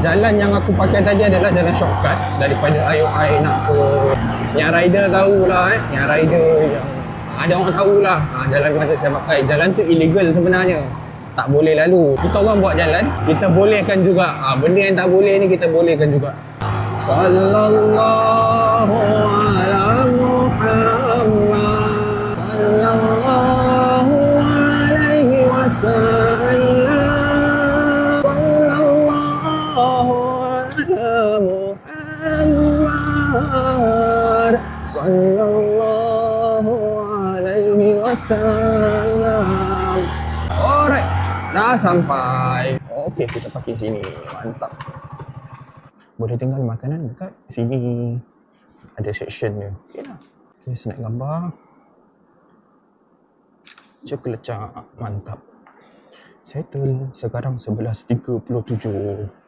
Jalan yang aku pakai tadi adalah jalan shortcut daripada IOI nak ke yang rider tahulah eh. Yang rider yang ada orang tahulah ha, jalan mana saya pakai. Jalan tu illegal sebenarnya. Tak boleh lalu. Kita orang buat jalan, kita bolehkan juga. Ha, benda yang tak boleh ni kita bolehkan juga. Sallallahu Muhammad Sallallahu alaihi wasallam. Alright, dah sampai. Okey, kita pakai sini. Mantap. Boleh tinggal makanan dekat sini. Ada section dia okey lah. Okay, snap gambar. Coklat mantap. Settle sekarang 11.37